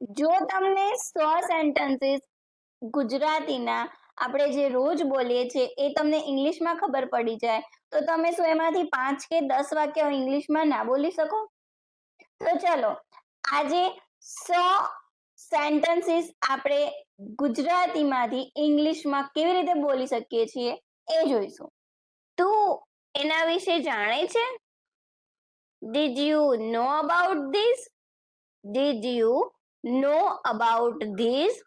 જો તમને સો સેન્ટેન્સીસ ગુજરાતીના આપણે જે રોજ બોલીએ છીએ એ તમને ઇંગ્લિશમાં ખબર પડી જાય, તો તમે શું એમાંથી પાંચ કે દસ વાક્ય ઇંગ્લિશમાં ના બોલી શકો? તો ચલો, આજે સો સેન્ટેન્સીસ આપણે ગુજરાતીમાંથી ઇંગ્લિશમાં કેવી રીતે બોલી શકીએ છીએ એ જોઈશું. તું એના વિશે જાણે છે? Did you know about this did you know about this.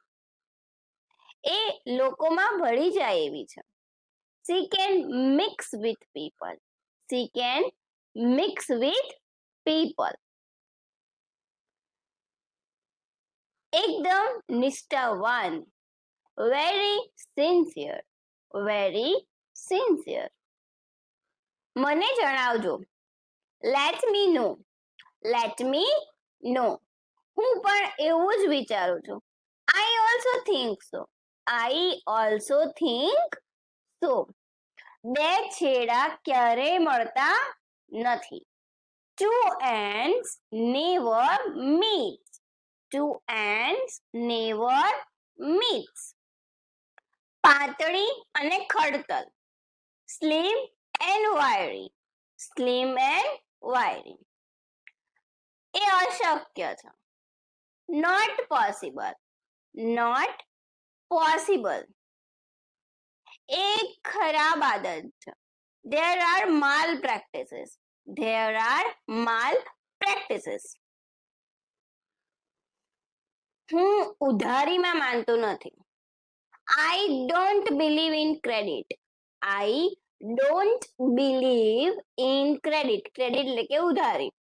એ લોકોમાં ભળી જાય એવી છે. She can mix with people. She can mix with people. એકદમ નિષ્ઠાવાન. Very sincere. Very sincere. મને જણાવજો. લેટ મી નો લેટ મી નો હું પણ એવું જ વિચારું છું. I also think so I also think so બે છેડા ક્યારેય મળતા નથી. Two end never meet two end never meets પાતળી અને ખડતલ. Slim and wiry slim and વાયરી એ અશક્ય છે. નોટ પોસિબલ નોટ પોસિબલ એ ખરાબ આદત છે there are malpractices there are malpractices હું ઉધારીમાં માનતો નથી I don't believe in credit I don't believe in credit credit એટલે કે ઉધારી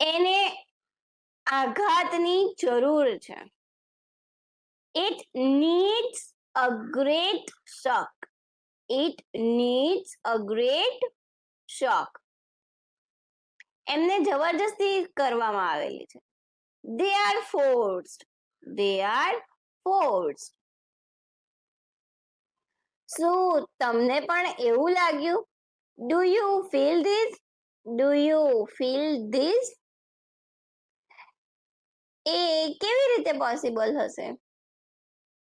એને આઘાતની જરૂર છે. It needs a great shock it needs a great shock એમને જબરજસ્તી કરવામાં આવેલી છે. They are forced they are forced શું તમને પણ એવું લાગ્યું? Do you feel this do you feel this એ કેવી રીતે પોસિબલ હશે?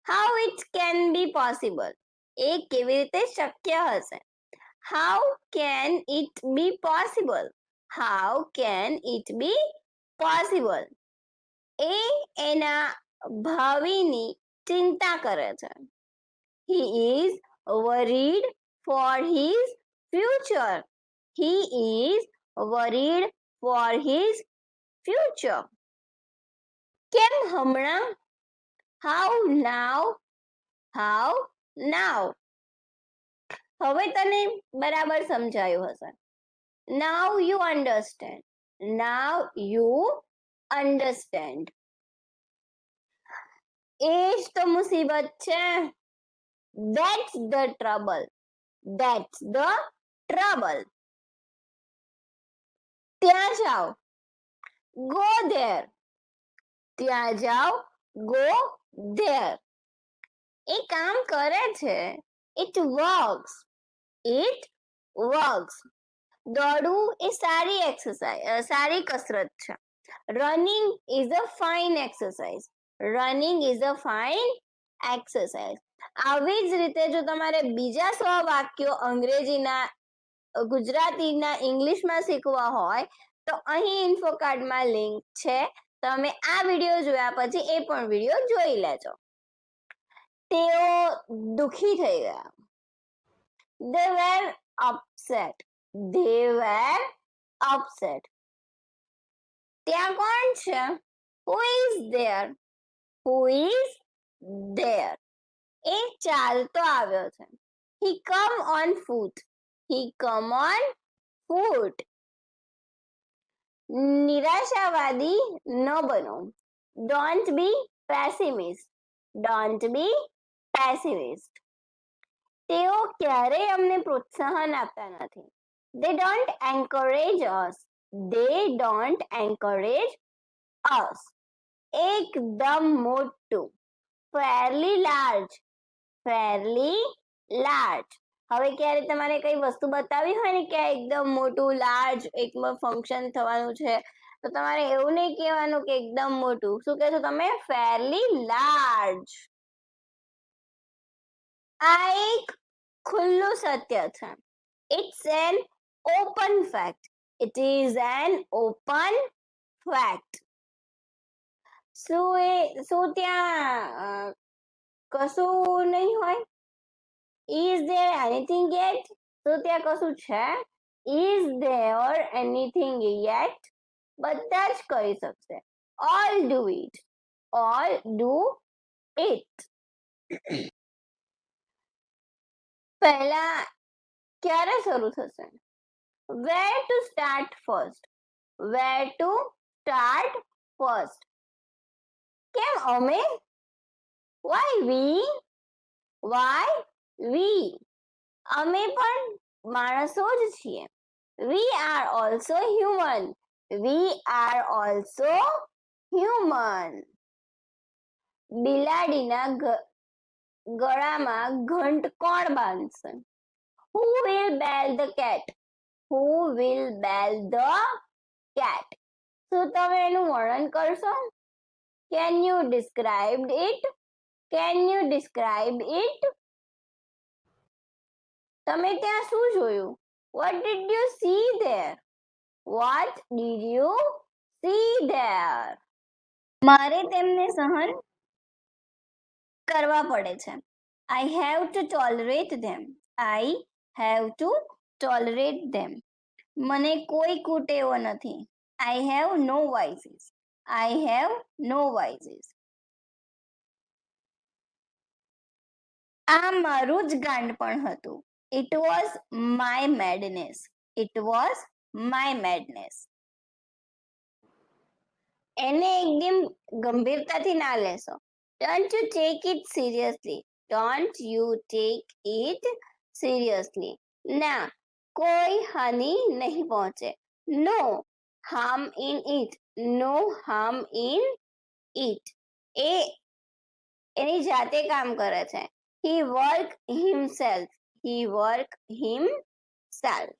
How it can be possible એ કેવી રીતે શક્ય હશે? How can it be possible how can it be possible એ એના ભાવિની ચિંતા કરે છે. He is worried for his future he is worried for his future. કેમ હમણાં how now how now હવે તને બરાબર સમજાયું હશે now you understand now you understand એ જ તો મુસીબત છે That's the trouble. That's the trouble. ત્યાં જાઓ ગો there ત્યાં જાઓ ગો ધેર એ કામ કરે છે. ઇટ વર્ક્સ ઇટ વર્ક્સ દોડવું એ સારી એક્સરસાઇઝ સારી કસરત છે. Running is a fine exercise running is a fine exercise આવી જ રીતે જો તમારે બીજા સો વાક્યો અંગ્રેજીના ગુજરાતીના, ઇંગ્લિશમાં શીખવા હોય, તો અહીં ઇન્ફો કાર્ડમાં લિંક છે. તમે આ વીડિયો જોયા પછી એ પણ વીડિયો જોઈ લેજો. તેઓ દુખી થઈ ગયા. દે વેર અપસેટ દે વેર અપસેટ ત્યાં કોણ છે? Who is there who is there એ ચાલતો આવ્યો છે. હી come on foot he come on foot નિરાશાવાદી ન બનો. ડોન્ટ બી પેસિમિસ્ટ ડોન્ટ બી પેસિમિસ્ટ તેઓ ક્યારેય અમને પ્રોત્સાહન આપતા નથી. They don't encourage us they don't encourage us એકદમ મોટું. ફેરલી લાર્જ ફેરલી લાર્જ હવે ક્યારે તમારે કઈ વસ્તુ બતાવી હોય ને કે એકદમ મોટું લાર્જ એકમાં ફંક્શન થવાનું છે, તો તમારે એવું નહીં કહેવાનું કે એકદમ મોટું. શું કહેશો તમે? ફેરલી લાર્જ આ એક ખુલ્લું સત્ય છે. It's an open fact it is an open fact શું એ, શું ત્યાં કશું નહીં હોય? ઇઝ ધેર એનીથિંગ યેટ શું ત્યાં કશું છે ઇઝ ધેર એનીથિંગ યેટ બધા જ કરી શકશે all do it all do it પહેલા ક્યારે શરૂ થશે where to start first where to start first કેમ અમે વાય વી વાય વી. અમે પણ માણસો જ છીએ. We are also human. We are also human. બિલાડીના ગળામાં ઘંટ કોણ બાંધશે? Who will bell the cat who will bell the cat શું તમે એનું વર્ણન કરશો? Can you describe it can you describe it તમે ત્યાં શું જોયું? What did you see there what did you see there મારે તેમને સહન કરવા પડે છે. I have to tolerate them I have to tolerate them મને કોઈ કુટેવો નથી. I have no વાઇસીસ I have no વાઇસીસ આ મારું જ ગાંડ પણ હતું. It was my madness it was my madness એને એકદમ ગંભીરતાથી ના લેશો. Don't you take it seriously don't you take it seriously ના, કોઈ હાનિ નહીં પહોંચે. No harm in it no harm in it એ એની જાતે કામ કરે છે. He work himself he work himself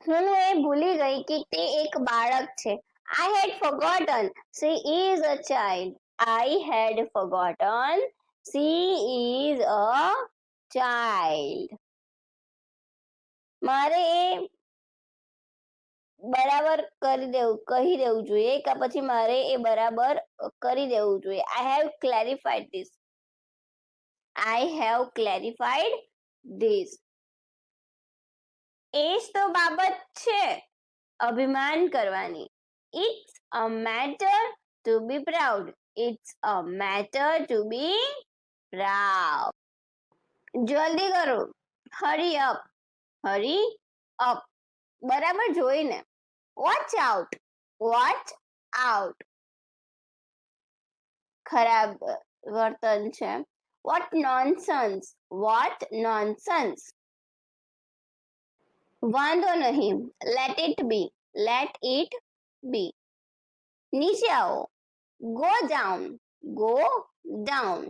હું ભૂલી ગઈ કે તે એક બાળક છે. I had forgotten she is a child I had forgotten she is a child મારે એ બરાબર કરી દેવું, કહી દેવું જોઈએ. કે પછી મારે એ બરાબર કરી દેવું જોઈએ. I have clarified this I have clarified this એ જ તો બાબત છે અભિમાન કરવાની it's a matter to be proud it's a matter to be proud જલ્દી કરો હરી અપ હરી અપ બરાબર જોઈને વોચ આઉટ વોચ આઉટ ખરાબ વર્તન છે વોટ nonsense! What nonsense! વાંધો નહીં. Let it be let it be નીચે આવો. ગો ડાઉન ગો ડાઉન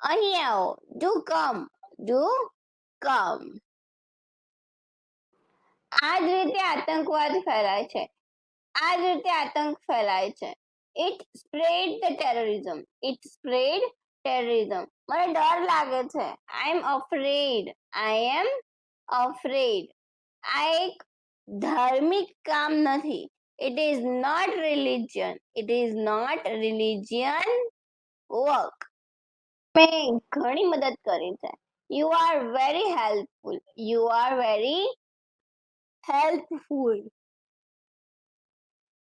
અહીં આવો. ડુ કમ ડુ કમ આ જ રીતે આતંકવાદ ફેલાય છે. આ જ રીતે આતંક ફેલાય છે. It spread the terrorism it spread terrorism મને ડર લાગે છે. આઈ એમ અફ્રેડ આઈ એમ અફ્રેડ આ એક ધાર્મિક કામ નથી. It is not religion it is not religion work મેં ઘણી મદદ કરી છે. You are very helpful you are very helpful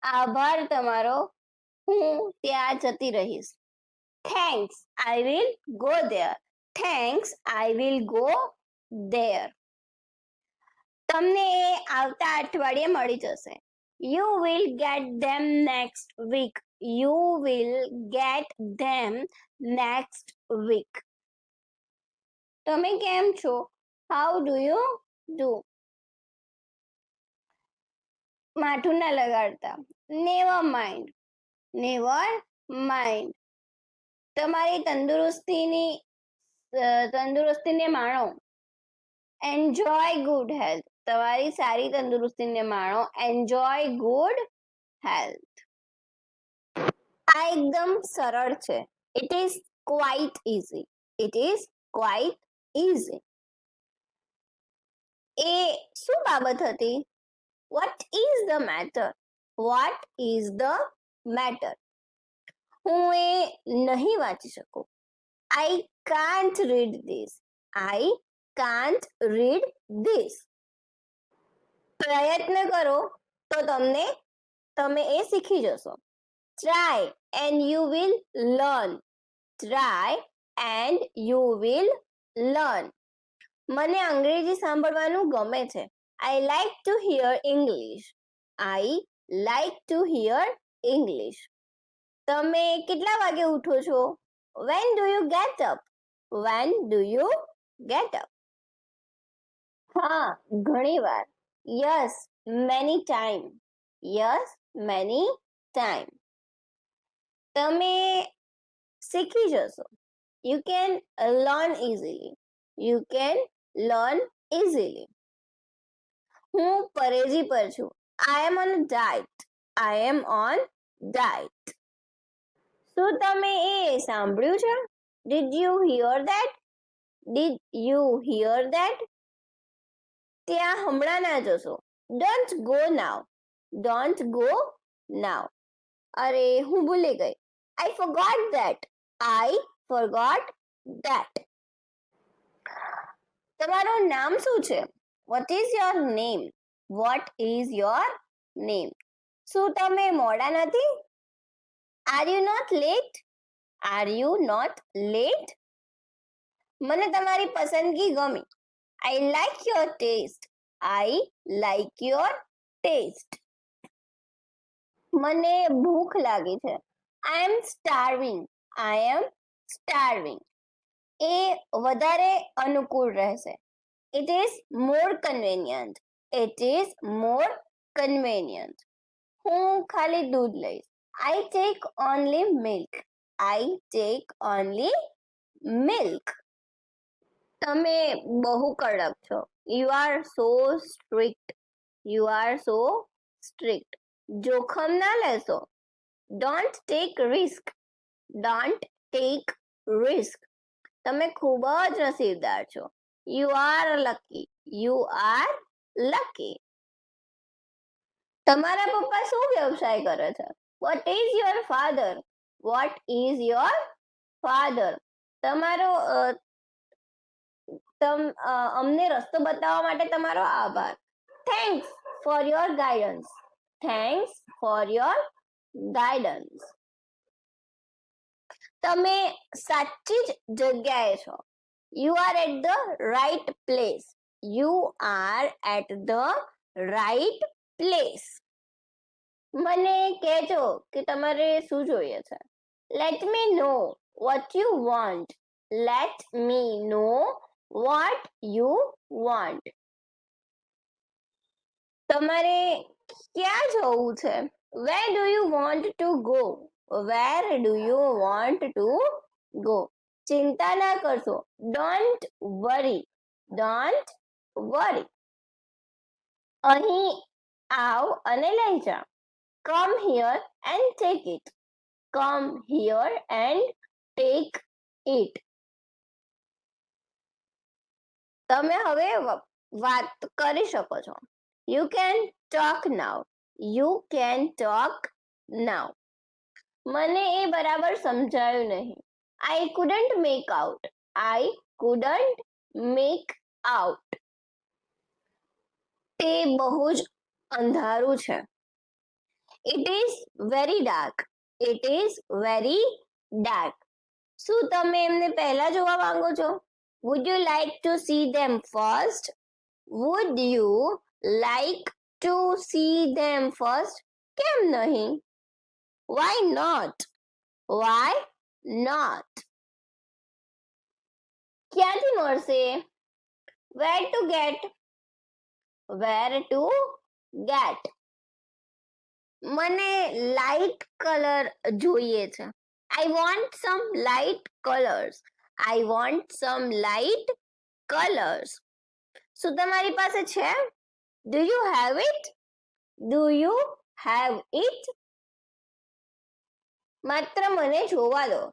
આભાર તમારો. હું ત્યાં જતી રહીશ. Thanks I will go there thanks I will go there તમને એ આવતા અઠવાડિયે મળી જશે. You will get them next week you will get them next week તમે કેમ છો? હાઉ ડુ યુ ડુ માઠું ના લગાડતા. નેવર માઇન્ડ નેવર માઇન્ડ તમારી તંદુરસ્તીની તંદુરસ્તીને માણો. એન્જોય ગુડ હેલ્થ તમારી સારી તંદુરસ્તીને માણો. એન્જોય ગુડ હેલ્થ આ એકદમ સરળ છે. It is quite easy it is quite easy એ શું બાબત હતી? What is the matter what is the matter હું એ નહીં વાંચી શકું. I can't read this I can't read this પ્રયત્ન કરો તો તમને, તમે એ શીખી જશો. Try and you will learn try and you will learn મને અંગ્રેજી સાંભળવાનું ગમે છે. I like to hear English I like to hear English તમે કેટલા વાગે ઉઠો છો? When do you get up when do you get up હા, ઘણી વાર. Yes many time yes many time તમે શીખી જશો. You can learn easily you can learn easily હું પરેજી પર છું. I am on diet I am on diet શું તમે એ સાંભળ્યું છે? Did you hear that did you hear that ત્યાં હમણાં ના જશો. Don't go now don't go now અરે, હું ભૂલી ગઈ. I forgot that I forgot that તમારું નામ શું છે? What is your name what is your name શું તમે મોડા નથી? Are you not late are you not late મને તમારી પસંદગી ગમી. I like your taste I like your taste મને ભૂખ લાગી છે. આઈ એમ સ્ટાર્વિંગ આઈ એમ સ્ટાર્વિંગ એ વધારે અનુકૂળ રહેશે. It is more convenient it is more convenient હું ખાલી દૂધ લઈશ. I take only milk I take only milk તમે બહુ કડક છો. You are so strict you are so strict જોખમ ના લેશો. Don't take risk don't take risk તમે ખૂબ જ નસીબદાર છો. You are lucky you are lucky તમારા પપ્પા શું વ્યવસાય કરે છે? What is your father what is your father તમારો તમ અમને રસ્તો બતાવવા માટે તમારો આભાર. Thanks for your guidance thanks for your guidance તમે સાચી જ જગ્યાએ છો. You are at the right place you are at the right place મને કહેજો કે તમારે શું જોઈએ છે. Let me know what you want let me know what you want તમારે ક્યાં જવું છે? Where do you want to go where do you want to go ચિંતા ના કરશો. ડોન્ટ વરી ડોન્ટ વરી અહીં આવ અને લઈ જા. Come here and take it come here and take it તમે હવે વાત કરી શકો છો. You can talk now you can talk now મને એ બરાબર સમજાયું નહીં. I couldn't make out I couldn't make out તે બહુ જ અંધારું છે it is very dark it is very dark શું તમે એમને પહેલા જોવા માંગો છો? Would you like to see them first would you like to see them first કેમ નહીં? વાય નોટ વાય નોટ ક્યાંથી મળશે? Where to get where to get. મને લાઇટ કલર જોઈએ છે. I want some light colours. I want some light colours. શું તમારી પાસે છે? Do you have it do you have it માત્ર મને જોવા દો.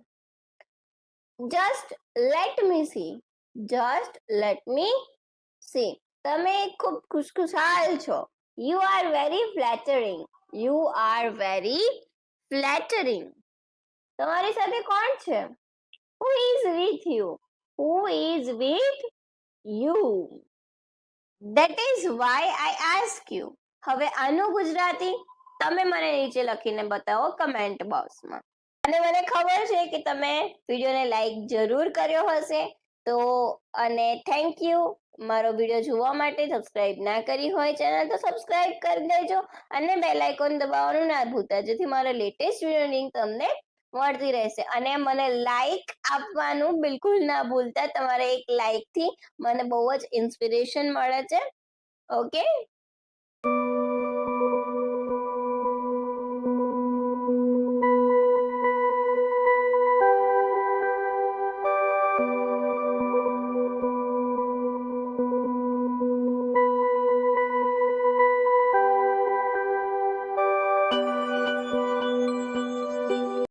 Just let me see just let me see તમે ખૂબ ખુશખુશાલ છો. You are very flattering you are very flattering તમારી સાથે કોણ છે? Who is with you who is with you That is why I ask you હવે આનું ગુજરાતી તમે મને નીચે લખીને બતાવો કમેન્ટ બોક્સમાં અને મને ખબર છે કે તમે વિડીયોને લાઈક જરૂર કર્યો હશે. તો, અને થેન્ક યુ મારો વીડિયો જોવા માટે સબસ્ક્રાઇબ ના કરી હોય ચેનલ તો સબસ્ક્રાઇબ કરી દેજો અને બેલ આઇકોન દબાવવાનું ના ભૂલતા, જેથી મારા લેટેસ્ટ વીડિયો લિંક તમને મળતી રહેશે. અને મને લાઈક આપવાનું બિલકુલ ના ભૂલતા, તમારે એક લાઈકથી મને બહુ જ ઇન્સ્પિરેશન મળે છે. ઓકે